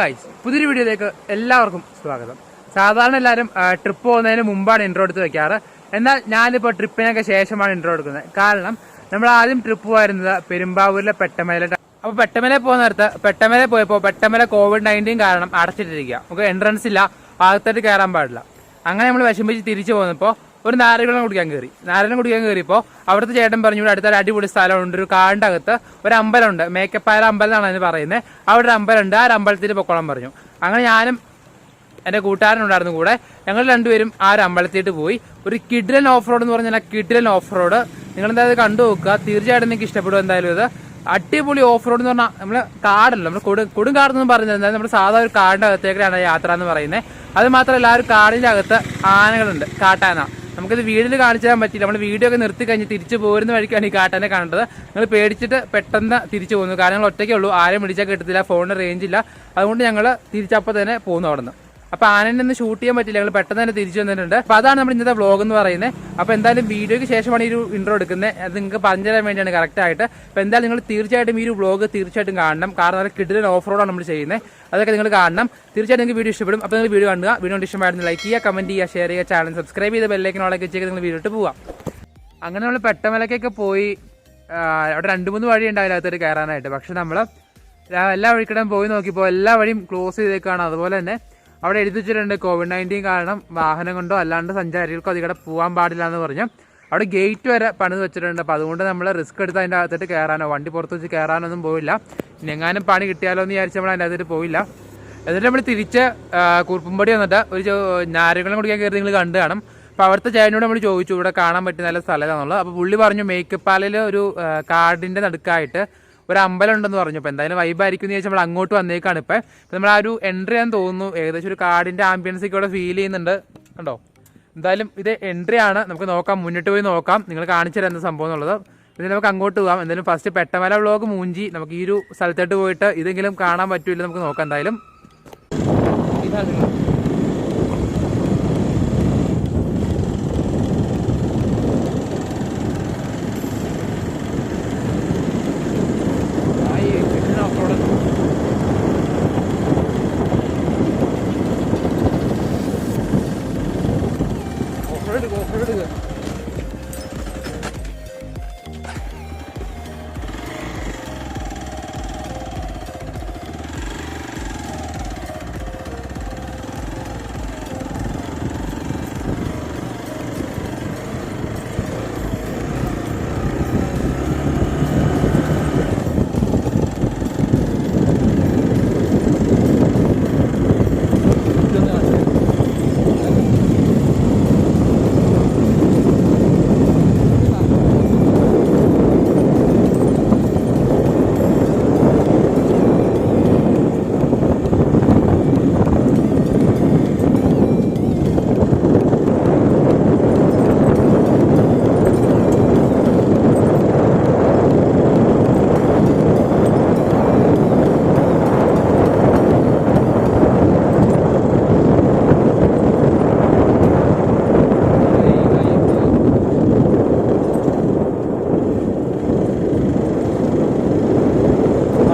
Guys പുതിയൊരു വീഡിയോയിലേക്ക് എല്ലാവർക്കും സ്വാഗതം. സാധാരണ എല്ലാവരും ട്രിപ്പ് പോകുന്നതിന് മുമ്പാണ് ഇൻട്രോ എടുത്ത് വെക്കാറ്. എന്നാൽ ഞാനിപ്പോൾ ട്രിപ്പിനൊക്കെ ശേഷമാണ് ഇൻട്രോ എടുക്കുന്നത്. കാരണം നമ്മൾ ആദ്യം ട്രിപ്പ് പോയിരുന്നത് പെരുമ്പാവൂരിലെ പെട്ടമേല അപ്പോൾ പെട്ടമല പോകുന്ന നേരത്ത് പെട്ടമല പോയപ്പോൾ പെട്ടമല കോവിഡ് നയന്റീൻ കാരണം അടച്ചിട്ടിരിക്കുക. നമുക്ക് എൻട്രൻസ് ഇല്ല ഭാഗത്തോട്ട് കയറാൻ പാടില്ല. അങ്ങനെ നമ്മൾ വിഷമിച്ച് തിരിച്ചു പോകുന്നപ്പോൾ ഒരു നാരകുളം കുടിക്കാൻ കയറി നാരകുളം കുടിക്കാൻ കയറിയപ്പോൾ അവിടുത്തെ ചേട്ടൻ പറഞ്ഞു ഇവിടെ അടുത്തൊരു അടിപൊളി സ്ഥലമുണ്ട് ഒരു കാടിന്റെ അകത്ത് ഒരു അമ്പലമുണ്ട്. മേക്കപ്പായ അമ്പലം എന്നാണ് അതിന് പറയുന്നത് അവിടെ ഒരു അമ്പലമുണ്ട് ആ ഒരു അമ്പലത്തിൽ പൊക്കോളം പറഞ്ഞു. അങ്ങനെ ഞാനും എന്റെ കൂട്ടുകാരനുണ്ടായിരുന്നു കൂടെ. ഞങ്ങൾ രണ്ടുപേരും ആ ഒരു അമ്പലത്തിയിട്ട് പോയി. ഒരു കിഡിലൻ ഓഫ് റോഡ് എന്ന് പറഞ്ഞാൽ കിഡിലൻ ഓഫ് റോഡ് നിങ്ങൾ എന്തായാലും കണ്ടു നോക്കുക. തീർച്ചയായിട്ടും നിങ്ങൾക്ക് ഇഷ്ടപ്പെടും എന്തായാലും ഇത്. അടിപൊളി ഓഫ് റോഡ് എന്ന് പറഞ്ഞാൽ നമ്മൾ കാടല്ലോ നമ്മൾ കൊടു കൊടുങ്കാടെന്ന് എന്തായാലും നമ്മൾ സാധാ ഒരു കാടിന്റെ അകത്തേക്കാണ് യാത്ര എന്ന് പറയുന്നത് അത് മാത്രമല്ല ആ ഒരു കാടിന്റെ അകത്ത് ആനകളുണ്ട് കാട്ടാന. നമുക്കിത് വീട്ടിൽ കാണിച്ചു തരാൻ പറ്റില്ല നമ്മൾ വീഡിയോ ഒക്കെ നിർത്തി കഴിഞ്ഞ് തിരിച്ചു പോരുന്ന വഴിക്കാണ് ഈ കാട്ടനെ കണ്ടത് നിങ്ങൾ പേടിച്ചിട്ട് പെട്ടെന്ന് തിരിച്ചു പോകുന്നു. കാരണം ഒറ്റയ്ക്കേ ഉള്ളൂ. ആരെയും വിളിച്ചാൽ കിട്ടത്തില്ല. ഫോണിന് റേഞ്ച് ഇല്ല. അതുകൊണ്ട് ഞങ്ങൾ തിരിച്ചപ്പോൾ തന്നെ പോകുന്നു അവിടെ നിന്ന് അപ്പൊ ആനനെ ഒന്ന് ഷൂട്ട് ചെയ്യാൻ പറ്റില്ല. ഞങ്ങൾ പെട്ടെന്ന് തന്നെ തിരിച്ചു വന്നിട്ടുണ്ട്. അപ്പൊ അതാണ് നമ്മൾ ഇന്നത്തെ വ്ളോഗ് എന്ന് പറയുന്നത്. അപ്പൊ എന്തായാലും വീഡിയോയ്ക്ക് ശേഷമാണ് ഈ ഒരു ഇൻട്രോ എടുക്കുന്നത്. അത് നിങ്ങൾക്ക് പറഞ്ഞു തരാൻ വേണ്ടിയാണ് കറക്റ്റ് ആയിട്ട്. അപ്പൊ എന്തായാലും നിങ്ങൾ തീർച്ചയായിട്ടും ഈ ഒരു വ്ളോഗ് തീർച്ചയായിട്ടും കാണണം. കാരണം നല്ല കിഡിലൻ ഓഫ് റോഡാണ് നമ്മൾ ചെയ്യുന്നത്. അതൊക്കെ നിങ്ങൾ കാണണം. തീർച്ചയായിട്ടും നിങ്ങൾക്ക് വീഡിയോ ഇഷ്ടപ്പെടും. അപ്പോൾ നിങ്ങൾ വീഡിയോ കാണുക. വീഡിയോ ഇഷ്ടമായിരുന്നു ലൈക്ക് ചെയ്യുക കമന്റ് ചെയ്യുക ഷെയർ ചെയ്യുക ചാനൽ സബ്സ്ക്രൈബ് ചെയ്ത് ബെല്ലേക്കിനോളൊക്കെ വെച്ചേക്ക് നിങ്ങൾ വീഡിയോ ഇട്ട് പോവാം അങ്ങനെ നമ്മൾ പെട്ടമലക്കൊക്കെ പോയി. അവിടെ രണ്ട് മൂന്ന് വഴി ഉണ്ടാവില്ല അകത്തോട്ട് കയറാനായിട്ട്. പക്ഷെ നമ്മൾ എല്ലാ വഴിക്കിടം പോയി നോക്കിയപ്പോൾ എല്ലാ വഴിയും ക്ലോസ് ചെയ്തേക്കാണ്. അതുപോലെ തന്നെ അവിടെ എഴുതി വെച്ചിട്ടുണ്ട് കോവിഡ് നയന്റീൻ കാരണം വാഹനം കൊണ്ടോ അല്ലാണ്ട് സഞ്ചാരികൾക്കോ അതികൂടെ പോകാൻ പാടില്ല എന്ന് പറഞ്ഞു. അവിടെ ഗേറ്റ് വരെ പണിത് വെച്ചിട്ടുണ്ട്. അപ്പോൾ അതുകൊണ്ട് നമ്മൾ റിസ്ക് എടുത്ത് അതിന്റെ അകത്തോട്ട് കയറാനോ വണ്ടി പുറത്ത് വെച്ച് കയറാനൊന്നും പോയില്ല ഇനി എങ്ങാനും പണി കിട്ടിയാലോ എന്ന് വിചാരിച്ച് നമ്മൾ അതിന്റെ അകത്തോട്ട് പോയില്ല എന്നിട്ട് നമ്മൾ തിരിച്ച് കുറുപ്പുംപടി വന്നിട്ട് ഒരു നാരങ്ങളും കുടിക്കാൻ കയറി നിങ്ങൾ കണ്ടു കാണും. അപ്പോൾ അവിടുത്തെ ചേട്ടനോട് നമ്മൾ ചോദിച്ചു ഇവിടെ കാണാൻ പറ്റിയ നല്ല സ്ഥലമാണെന്നുള്ളത് അപ്പോൾ പുള്ളി പറഞ്ഞു മേക്കപ്പാലയിൽ ഒരു കാർഡിന്റെ നടുക്കായിട്ട് ഒരു അമ്പലം ഉണ്ടെന്ന് പറഞ്ഞു. അപ്പോൾ എന്തായാലും വൈബായിരിക്കും എന്ന് ചോദിച്ചാൽ നമ്മൾ അങ്ങോട്ട് വന്നേക്കാണ്. ഇപ്പം നമ്മൾ ആ ഒരു എൻട്രി ആണെന്ന് തോന്നുന്നു. ഏകദേശം ഒരു കാടിന്റെ ആംബിയൻസ് ഒക്കെ ഇവിടെ ഫീൽ ചെയ്യുന്നുണ്ട്. കണ്ടോ? എന്തായാലും ഇത് എൻട്രി ആണ്. നമുക്ക് നോക്കാം. മുന്നിട്ട് പോയി നോക്കാം. നിങ്ങൾ കാണിച്ചു തരാം എന്താ സംഭവം എന്നുള്ളത്. പിന്നെ നമുക്ക് അങ്ങോട്ട് പോകാം എന്തായാലും ഫസ്റ്റ് പെട്ടമല വ്ളോഗ് മൂഞ്ചി. നമുക്ക് ഈ ഒരു സ്ഥലത്തോട്ട് പോയിട്ട് ഇതെങ്കിലും കാണാൻ പറ്റില്ല നമുക്ക് നോക്കാം എന്തായാലും. ഇതാണ് ആയി, കിട്ടുന്ന off-road. Off-road എടുക്ക്, off-road എടുക്ക്. ഇതൊന്ന് കാണിച്ച് തരാം.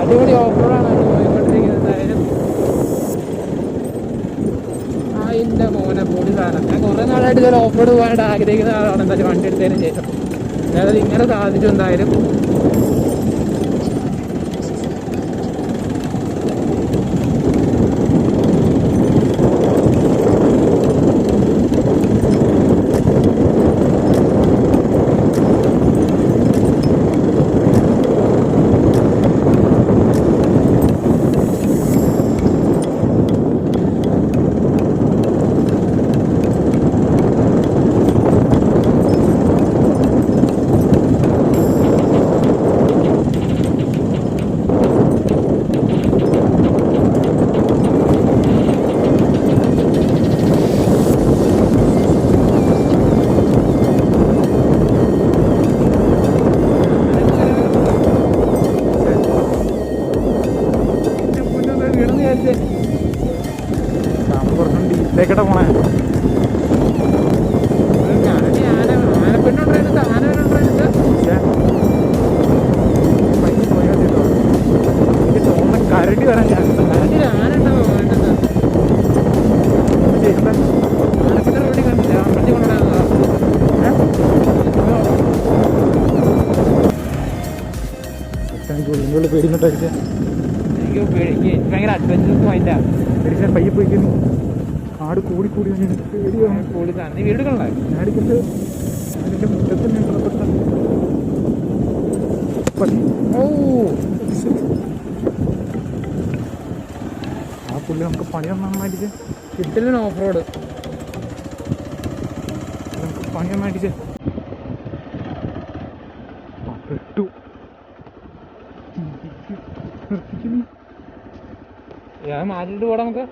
അടിപൊളി ഓഫറോഡാണ് പോയിക്കൊണ്ടിരിക്കുന്നത് എന്തായാലും അതിന്റെ മോനെ പൊടി സാധനം ഞാൻ കുറേ പോകാനായിട്ട് ആഗ്രഹിക്കുന്ന ആളാണ് എന്തായാലും വണ്ടി എടുത്തതിന് ശേഷം. അതായത് ഇങ്ങനെ സാധിച്ചു എന്തായാലും. ഇതേക്കട്ടെ പോണേ കരടി എനിക്ക് ഭയങ്കര അഡ്വഞ്ചറസ് മൈൻഡാണ് പയ്യെ പോയിക്കുന്നു കാട് കൂടി കൂടി പേടിയാണ് നീ ഓ. ആ പുള്ളി നമുക്ക് പണി നന്നായിട്ട് കിട്ടില്ല ഓഫ് റോഡ് നമുക്ക് പണി നന്നായിട്ട് പെട്ടു. ഞാൻ മാറ്റിട്ട് പോടാ നമുക്ക്.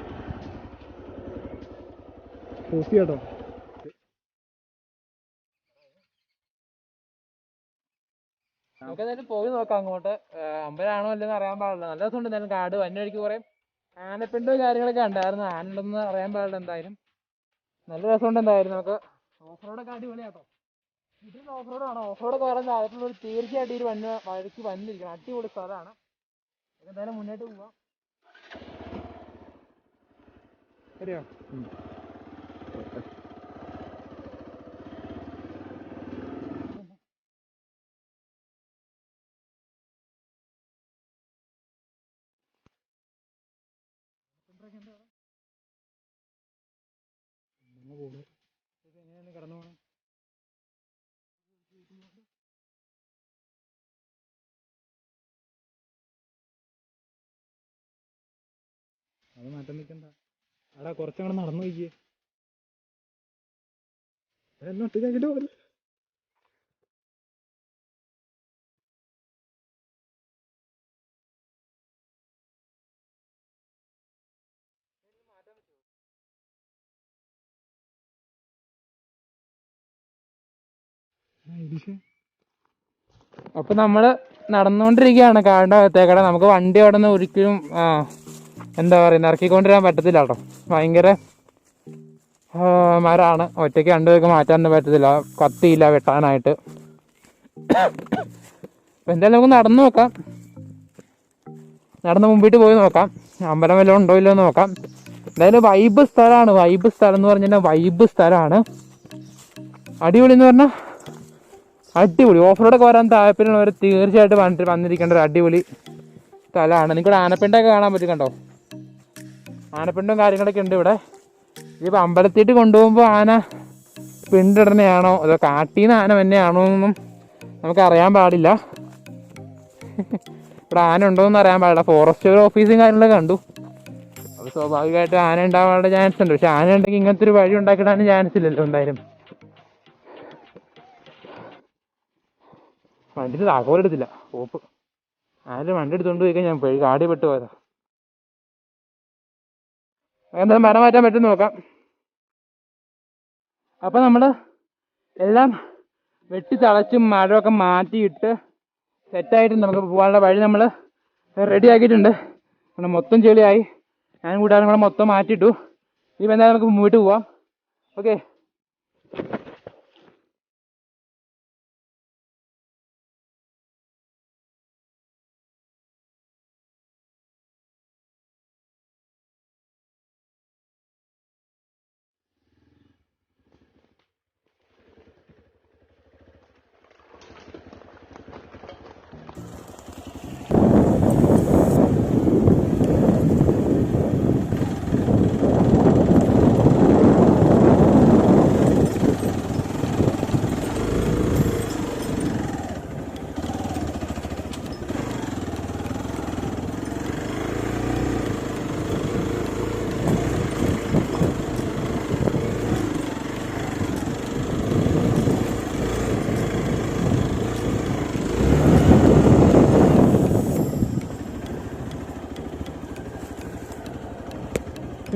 പോസ്റ്റ് കേട്ടോ നമുക്ക് എന്തായാലും പോയി നോക്കാം അങ്ങോട്ട്. അമ്പലാണോ അമ്പലമാണോ അല്ലെന്ന് അറിയാൻ പാടില്ല. നല്ല രസമുണ്ട് എന്തായാലും കാട്. വന്ന വഴിക്ക് കുറേ ആനപ്പിണ്ട് കാര്യങ്ങളൊക്കെ ഉണ്ടായിരുന്നു ആന ഉണ്ടെന്ന് അറിയാൻ പാടില്ല എന്തായാലും. നല്ല രസമുണ്ട് എന്തായാലും നമുക്ക്. ഓഫ് റോഡൊക്കെ അടിപൊളിയാട്ടോ. ഇതിന് ഓഫ് റോഡ് ആണോ ഓഫ് റോഡ് കയറാൻ താഴത്തുള്ള തീർച്ചയായിട്ടും ഈ ഒരു വന്ന വഴിക്ക് വന്നിരിക്കണം. അടിപൊളി സ്ഥലമാണ്. എന്തായാലും മുന്നോട്ട് പോവാം. ശരിയോ. പോകണം അത് മാറ്റം നിൽക്കണ്ട. അവിടെ കുറച്ചങ്ങോട്ട് നടന്നു നോക്കിയേ എന്നെ ഒറ്റയ്ക്കാക്കിട്ട് പോലെ അപ്പൊ നമ്മൾ നടന്നുകൊണ്ടിരിക്കുകയാണ് കാടിന്റെ അകത്തേക്കടെ. നമുക്ക് വണ്ടി അവിടെ നിന്ന് ഒരിക്കലും എന്താ പറയുക ഇറക്കിക്കൊണ്ടിരാൻ പറ്റത്തില്ല കേട്ടോ. ഭയങ്കര മരമാണ് ഒറ്റയ്ക്ക് രണ്ടുപേർക്ക് മാറ്റാനൊന്നും പറ്റത്തില്ല. കത്തിയില്ല വെട്ടാനായിട്ട്. അപ്പം എന്തായാലും നമുക്ക് നടന്നു നോക്കാം. നടന്ന് മുമ്പിട്ട് പോയി നോക്കാം. അമ്പലം വല്ലതും ഉണ്ടോ ഇല്ലയോ നോക്കാം. എന്തായാലും വൈബ് സ്ഥലമാണ്. വൈബ് സ്ഥലം എന്ന് പറഞ്ഞാൽ വൈബ് സ്ഥലമാണ്. അടിപൊളി എന്ന് പറഞ്ഞാൽ അടിപൊളി. ഓഫ് റോഡൊക്കെ വരാൻ താല്പര്യമുള്ളവർ തീർച്ചയായിട്ടും വന്നിട്ട് വന്നിരിക്കേണ്ട ഒരു അടിപൊളി സ്ഥലമാണ്. നിങ്ങൾക്ക് ആനപ്പിണ്ടൊക്കെ കാണാൻ പറ്റും കണ്ടോ ആനപ്പിണ്ടും കാര്യങ്ങളൊക്കെ ഉണ്ട് ഇവിടെ. ഇതിപ്പോൾ അമ്പലത്തിട്ട് കൊണ്ടുപോകുമ്പോൾ ആന പിണ്ടിടണയാണോ? അതോ കാട്ടീന്ന് ആന തന്നെയാണോ എന്നൊന്നും നമുക്ക് അറിയാൻ പാടില്ല. ഇവിടെ ആന ഉണ്ടോ എന്ന് അറിയാൻ പാടില്ല. ഫോറസ്റ്റ് ഓഫീസും കാര്യങ്ങളൊക്കെ കണ്ടു. അപ്പോൾ സ്വാഭാവികമായിട്ട് ആന ഉണ്ടാവാനുള്ള ചാൻസ് ഉണ്ട്. പക്ഷെ ആന ഉണ്ടെങ്കിൽ ഇങ്ങനത്തെ ഒരു വഴി ഉണ്ടാക്കിയിടാനും ചാൻസ് ഇല്ലല്ലോ എന്തായാലും. വണ്ടിയിൽ താക്കോലെടുത്തില്ല ഓപ്പ്. ആരും വണ്ടി എടുത്തുകൊണ്ട് പോയി ഞാൻ പോയി കാടി പെട്ട് പോയതാ. എന്തായാലും മരം മാറ്റാൻ പറ്റും നോക്കാം. അപ്പം നമ്മൾ എല്ലാം വെട്ടി തളച്ചും മരമൊക്കെ മാറ്റിയിട്ട് സെറ്റായിട്ട് നമുക്ക് പോകാനുള്ള വഴി നമ്മൾ റെഡി ആക്കിയിട്ടുണ്ട്. നമ്മുടെ മൊത്തം ചെളിയായി ഞാൻ കൂട്ടുകാരും കൂടെ മൊത്തം മാറ്റിയിട്ടു. ഇപ്പം എന്തായാലും നമുക്ക് മുമ്പോട്ട് പോവാം. ഓക്കെ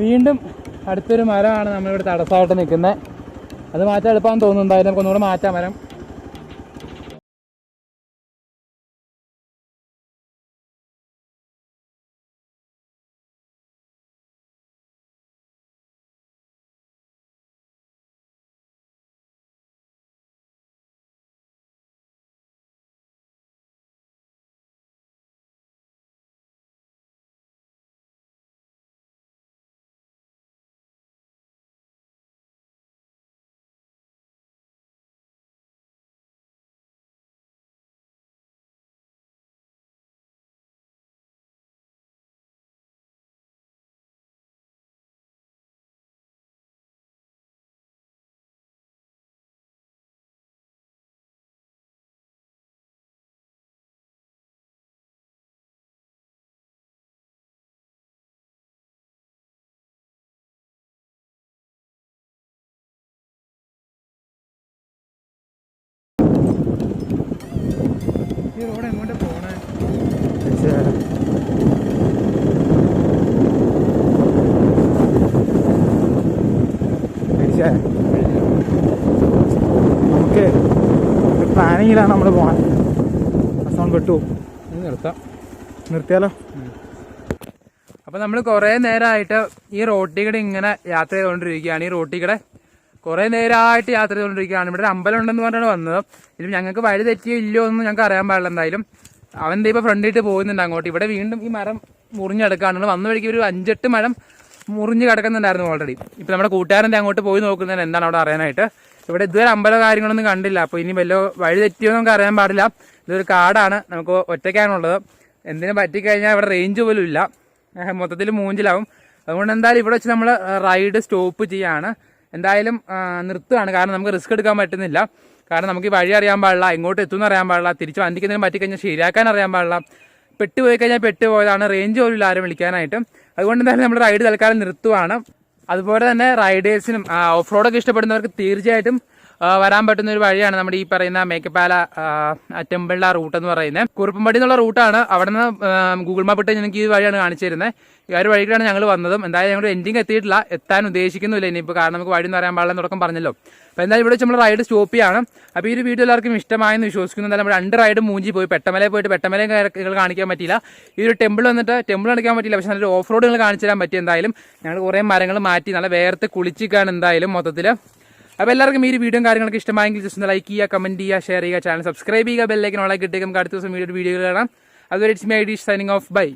വീണ്ടും അടുത്തൊരു മരമാണ് നമ്മളിവിടെ തടസ്സമായിട്ട് നിൽക്കുന്നത്. അത് മാറ്റാൻ എളുപ്പമാണെന്ന് തോന്നുന്നു എന്തായാലും നമുക്ക് മാറ്റാം മരം. ഈ റോഡ് എങ്ങോട്ട് പോണേ നമുക്ക് പ്ലാനിങ്ങിലാണ് നമ്മൾ പോകാൻ അസോൺ പെട്ടു. നിർത്താം. നിർത്തിയാലോ? അപ്പൊ നമ്മൾ കുറേ നേരമായിട്ട് ഈ റോട്ടിൽ ഇങ്ങനെ യാത്ര ചെയ്തുകൊണ്ടിരിക്കുകയാണ് ഈ റോട്ടിൽ കുറെ നേരമായിട്ട് യാത്ര ചെയ്തുകൊണ്ടിരിക്കുകയാണ്. ഇവിടെ ഒരു അമ്പലം ഉണ്ടെന്ന് പറഞ്ഞാണ് വന്നത്. ഇതിൽ ഞങ്ങൾക്ക് വഴി തെറ്റിയോ ഇല്ലയോ ഒന്നും ഞങ്ങൾക്ക് അറിയാൻ പാടില്ല എന്തായാലും. അവൻ ദേ ഇപ്പൊ ഫ്രണ്ടിട്ട് പോകുന്നുണ്ട് അങ്ങോട്ട്. ഇവിടെ വീണ്ടും ഈ മരം മുറിഞ്ഞെടുക്കാണ്. വന്ന വഴിക്ക് ഒരു അഞ്ചെട്ട് മരം മുറിഞ്ഞ് കിടക്കുന്നുണ്ടായിരുന്നു ഓൾറെഡി ഇപ്പം നമ്മുടെ കൂട്ടുകാരന്റെ അങ്ങോട്ട് പോയി നോക്കുന്നതിന് എന്താണ് അവിടെ അറിയാനായിട്ട്. ഇവിടെ ഇതുവരെ അമ്പല കാര്യങ്ങളൊന്നും കണ്ടില്ല. അപ്പോൾ ഇനി വല്ല വഴി തെറ്റിയോ നമുക്ക് അറിയാൻ പാടില്ല. ഇതൊരു കാടാണ്. നമുക്ക് ഒറ്റയ്ക്കാണുള്ളത് എന്തിനും പറ്റിക്കഴിഞ്ഞാൽ ഇവിടെ റേഞ്ച് പോലും ഇല്ല. മൊത്തത്തിൽ മൂഞ്ചിലാവും. അതുകൊണ്ട് എന്തായാലും ഇവിടെ വെച്ച് നമ്മൾ റൈഡ് സ്റ്റോപ്പ് ചെയ്യാണ്. എന്തായാലും നിർത്തുകയാണ്. കാരണം നമുക്ക് റിസ്ക് എടുക്കാൻ പറ്റുന്നില്ല. കാരണം നമുക്ക് ഈ വഴി അറിയാൻ പാടില്ല എങ്ങോട്ട് എത്തുമെന്ന് അറിയാൻ പാടില്ല തിരിച്ച് വണ്ടിക്ക് എന്തെങ്കിലും പറ്റിക്കഴിഞ്ഞാൽ ശരിയാക്കാൻ അറിയാൻ പാടില്ല. പെട്ടുപോയി കഴിഞ്ഞാൽ പെട്ടുപോയതാണ്. റേഞ്ച് പോലും ഇല്ല ആരും വിളിക്കാനായിട്ട്. അതുകൊണ്ട് എന്തായാലും നമ്മുടെ റൈഡ് തൽക്കാലം നിർത്തുവാണ്. അതുപോലെ തന്നെ റൈഡേഴ്സിനും ഓഫ് റോഡൊക്കെ ഇഷ്ടപ്പെടുന്നവർക്ക് തീർച്ചയായിട്ടും വരാൻ പറ്റുന്ന ഒരു വഴിയാണ് നമ്മുടെ ഈ പറയുന്ന മേക്കപ്പാല ടെമ്പിളിലെ റൂട്ട് എന്ന് പറയുന്നത്. കുറുപ്പമ്പടി എന്നുള്ള റൂട്ടാണ് അവിടെ നിന്ന് ഗൂഗിൾ മാപ്പ് ഇട്ട് എനിക്ക് ഈ വഴിയാണ് കാണിച്ചു തരുന്നത് ഈ ഒരു വഴിക്കാണ് ഞങ്ങൾ വന്നതും. എന്തായാലും ഞങ്ങൾ എൻഡിങ് എത്തിയിട്ടില്ല എത്താൻ ഉദ്ദേശിക്കുന്നില്ല ഇനിയിപ്പോൾ കാരണം നമുക്ക് വഴി എന്ന് പറയാൻ പാടില്ല തുടക്കം പറഞ്ഞല്ലോ. അപ്പോൾ എന്തായാലും ഇവിടെ നമ്മൾ റൈഡ് സ്റ്റോപ്പ് ചെയ്യാണ്. അപ്പോൾ ഈ ഒരു വീഡിയോ എല്ലാവർക്കും ഇഷ്ടമായെന്ന് വിശ്വസിക്കുന്നു. എന്തായാലും നമ്മൾ രണ്ട് റൈഡ് മൂഞ്ചി പോയി. പെട്ടമലയിൽ പോയിട്ട് പെട്ടമലയും നിങ്ങൾ കാണിക്കാൻ പറ്റിയില്ല. ഈ ഒരു ടെമ്പിൾ വന്നിട്ട് ടെമ്പിൾ കാണിക്കാൻ പറ്റിയില്ല. പക്ഷേ നല്ലൊരു ഓഫ് റോഡ് നിങ്ങൾ കാണിച്ചു തരാൻ പറ്റി എന്തായാലും. ഞങ്ങൾ കുറേ മരങ്ങൾ മാറ്റി നല്ല വേർത്ത് കുളിച്ചിക്കാണ് എന്തായാലും മൊത്തത്തിൽ അപ്പോൾ എല്ലാവർക്കും ഈ ഒരു വീഡിയോ കാര്യങ്ങളൊക്കെ ഇഷ്ടമായെങ്കിൽ ജസ്റ്റ് ഒന്ന് ലൈക്ക് ചെയ്യുക കമന്റ് ചെയ്യുക ഷെയർ ചെയ്യുക ചാനൽ സബ്സ്ക്രൈബ് ചെയ്യുക ബെല്ലേക്ക് ഓളായി കിട്ടിയേക്കും അടുത്ത ദിവസം വീഡിയോ വീഡിയോ കാണാം. അതുവരെ it's my I D signing off bye